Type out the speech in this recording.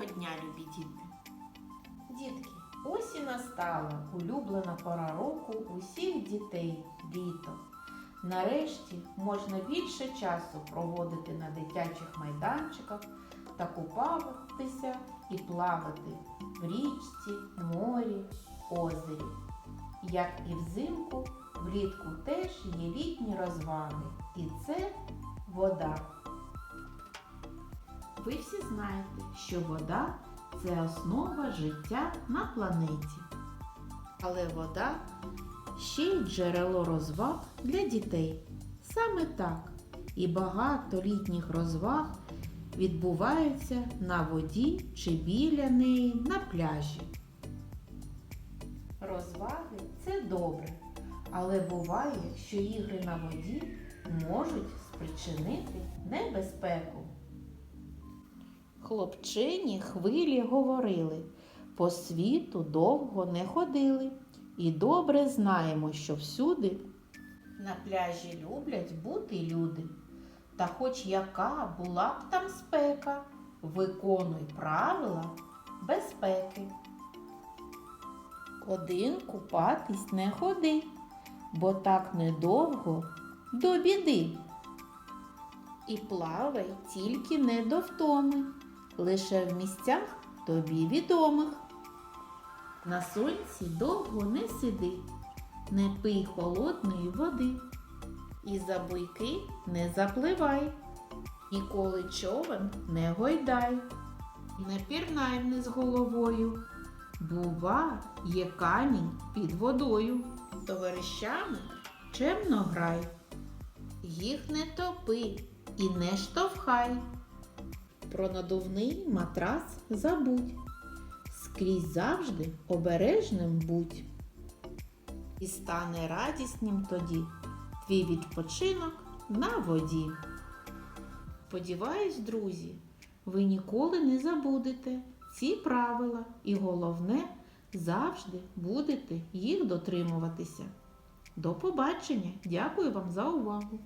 Доброго дня, любі діти! Дітки, ось і настала улюблена пора року усіх дітей літо. Нарешті можна більше часу проводити на дитячих майданчиках та купатися і плавати в річці, морі, озері. Як і взимку, влітку теж є літні розваги, і це вода. Ви всі знаєте, що вода це основа життя на планеті. Але вода ще й джерело розваг для дітей. Саме так і багато літніх розваг відбуваються на воді чи біля неї на пляжі. Розваги це добре, але буває, що ігри на воді можуть спричинити небезпеку. Хлопчині хвилі говорили, по світу довго не ходили, і добре знаємо, що всюди на пляжі люблять бути люди. Та хоч яка була б там спека, виконуй правила безпеки. Один купатись не ходи, бо так недовго до біди. І плавай тільки не до втоми, лише в місцях тобі відомих. На сонці довго не сиди, не пий холодної води. І за буйки не запливай, ніколи човен не гойдай, не пірнай вниз головою. Бува, є камінь під водою. Товаришами чемно грай, їх не топи і не штовхай. Про надувний матрас забудь, скрізь завжди обережним будь. І стане радіснім тоді твій відпочинок на воді. Сподіваюсь, друзі, ви ніколи не забудете ці правила і головне, завжди будете їх дотримуватися. До побачення! Дякую вам за увагу!